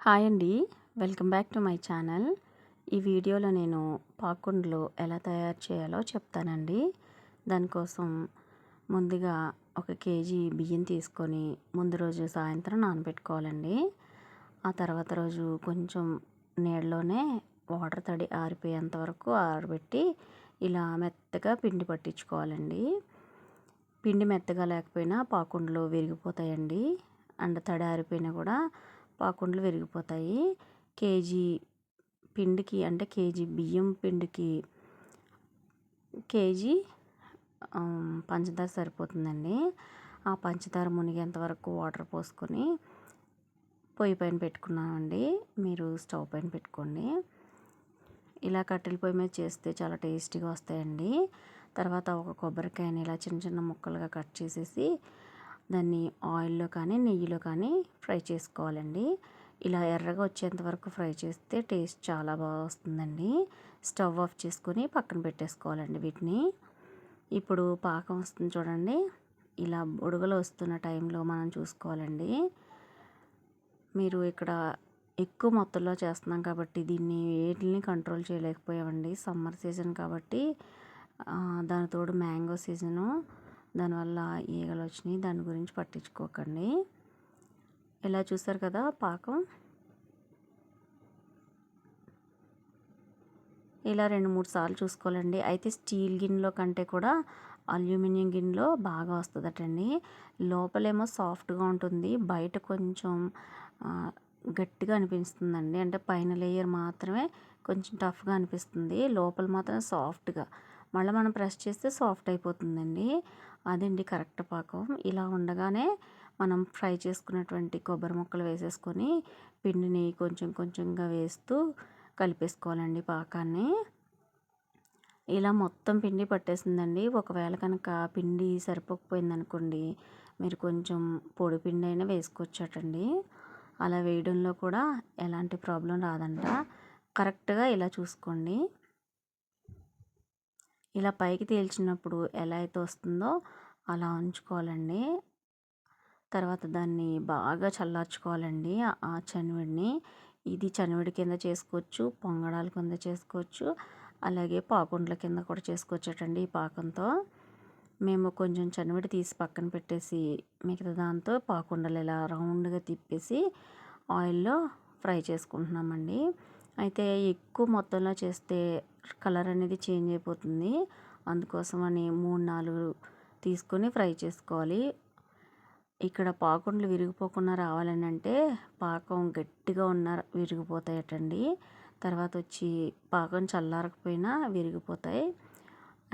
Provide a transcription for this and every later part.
Hi అండి. Welcome back to my channel. ఈ వీడియోలో నేను పాకుండ్లు ఎలా తయారు చేయాలో చెప్తానండి. దానికోసం ముందుగా ఒక కేజీ బియ్యం తీసుకొని ముందు రోజు సాయంత్రం నానబెట్టుకోవాలండి. ఆ తర్వాత రోజు కొంచెం నీళ్ళలోనే వాటర్ తడి ఆరిపోయేంత వరకు ఆరబెట్టి ఇలా మెత్తగా పిండి పట్టించుకోవాలండి. పిండి మెత్తగా లేకపోయినా పాకుండ్లు విరిగిపోతాయండి. అండ్ తడి ఆరిపోయినా కూడా పాకుండలు విరిగిపోతాయి. కేజీ పిండికి అంటే కేజీ బియ్యం పిండికి కేజీ పంచదార సరిపోతుందండి. ఆ పంచదార మునిగేంత వరకు వాటర్ పోసుకొని పొయ్యి పైన పెట్టుకున్నామండి. మీరు స్టవ్ పైన పెట్టుకోండి. ఇలా కట్టెల పొయ్యి మీద చేస్తే చాలా టేస్టీగా వస్తాయండి. తర్వాత ఒక కొబ్బరికాయని ఇలా చిన్న చిన్న ముక్కలుగా కట్ చేసేసి దాన్ని ఆయిల్లో కానీ నెయ్యిలో కానీ ఫ్రై చేసుకోవాలండి. ఇలా ఎర్రగా వచ్చేంత వరకు ఫ్రై చేస్తే టేస్ట్ చాలా బాగా వస్తుందండి. స్టవ్ ఆఫ్ చేసుకొని పక్కన పెట్టేసుకోవాలండి వీటిని. ఇప్పుడు పాకం వస్తుంది చూడండి. ఇలా బుడగలు వస్తున్న టైంలో మనం చూసుకోవాలండి. మీరు ఇక్కడ ఎక్కువ మొత్తంలో చేస్తున్నాం కాబట్టి దీన్ని వేటిని కంట్రోల్ చేయలేకపోయామండి. సమ్మర్ సీజన్ కాబట్టి దాని తోడు మ్యాంగో సీజను దానివల్ల ఈగలు వచ్చినాయి. దాని గురించి పట్టించుకోకండి. ఇలా చూసారు కదా పాకం. ఇలా రెండు మూడు సార్లు చూసుకోవాలండి. అయితే స్టీల్ గిన్నెలో కంటే కూడా అల్యూమినియం గిన్నెలో బాగా వస్తుందటండి. లోపలేమో సాఫ్ట్గా ఉంటుంది. బయట కొంచెం గట్టిగా అనిపిస్తుందండి. అంటే పైన లేయర్ మాత్రమే కొంచెం టఫ్గా అనిపిస్తుంది. లోపల మాత్రం సాఫ్ట్గా. మళ్ళీ మనం ప్రెస్ చేస్తే సాఫ్ట్ అయిపోతుందండి. అదండి కరెక్ట్ పాకం. ఇలా ఉండగానే మనం ఫ్రై చేసుకున్నటువంటి కొబ్బరి ముక్కలు వేసేసుకొని పిండిని కొంచెం కొంచెంగా వేస్తూ కలిపేసుకోవాలండి పాకాన్ని. ఇలా మొత్తం పిండి పట్టేసిందండి. ఒకవేళ కనుక పిండి సరిపోకపోయింది అనుకోండి మీరు కొంచెం పొడి పిండి అయినా వేసుకోవచ్చటండి. అలా వేయడంలో కూడా ఎలాంటి ప్రాబ్లం రాదంట. కరెక్ట్గా ఇలా చూసుకోండి. ఇలా పైకి తేల్చినప్పుడు ఎలా అయితే వస్తుందో అలా ఉంచుకోవాలండి. తర్వాత దాన్ని బాగా చల్లార్చుకోవాలండి ఆ చనివిడిని. ఇది చనివిడి కింద చేసుకోవచ్చు పొంగడాల కింద చేసుకోవచ్చు అలాగే పాకుండ్ల కింద కూడా చేసుకోవచ్చటండి ఈ పాకంతో. మేము కొంచెం చనివిడి తీసి పక్కన పెట్టేసి మిగతా దాంతో పాకుండలు ఇలా రౌండ్గా తిప్పేసి ఆయిల్లో ఫ్రై చేసుకుంటున్నామండి. అయితే ఎక్కువ మొత్తంలో చేస్తే కలర్ అనేది చేంజ్ అయిపోతుంది. అందుకోసమని మూడు నాలుగు తీసుకొని ఫ్రై చేసుకోవాలి. ఇక్కడ పాకుండలు విరిగిపోకుండా రావాలని అంటే పాకం గట్టిగా ఉన్న విరిగిపోతాయటండి. తర్వాత వచ్చి పాకం చల్లారకపోయినా విరిగిపోతాయి.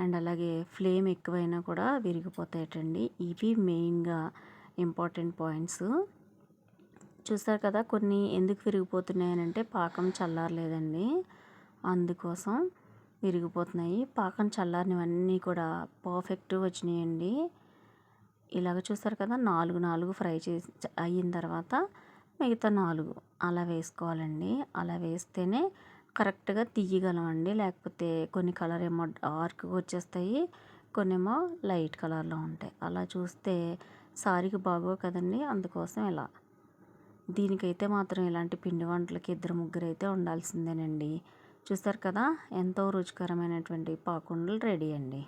అండ్ అలాగే ఫ్లేమ్ ఎక్కువైనా కూడా విరిగిపోతాయటండి. ఇవి మెయిన్గా ఇంపార్టెంట్ పాయింట్స్. చూస్తారు కదా కొన్ని ఎందుకు విరిగిపోతున్నాయనంటే పాకం చల్లారలేదండి. అందుకోసం విరిగిపోతున్నాయి. పాకం చల్లారినవన్నీ కూడా పర్ఫెక్ట్ వచ్చినాయండి. ఇలాగ చూస్తారు కదా నాలుగు నాలుగు ఫ్రై చేసి అయిన తర్వాత మిగతా నాలుగు అలా వేసుకోవాలండి. అలా వేస్తేనే కరెక్ట్గా తీయగలమండి. లేకపోతే కొన్ని కలర్ ఏమో డార్క్గా వచ్చేస్తాయి కొన్ని ఏమో లైట్ కలర్లో ఉంటాయి. అలా చూస్తే సారీకి బాగో కదండి. అందుకోసం ఇలా దీనికైతే మాత్రం ఇలాంటి పిండి వంటలకి ఇద్దరు ముగ్గురు అయితే ఉండాల్సిందేనండి. చూస్తారు కదా? ఎంతో రుచికరమైనటువంటి పాకుండలు రెడీ అండి.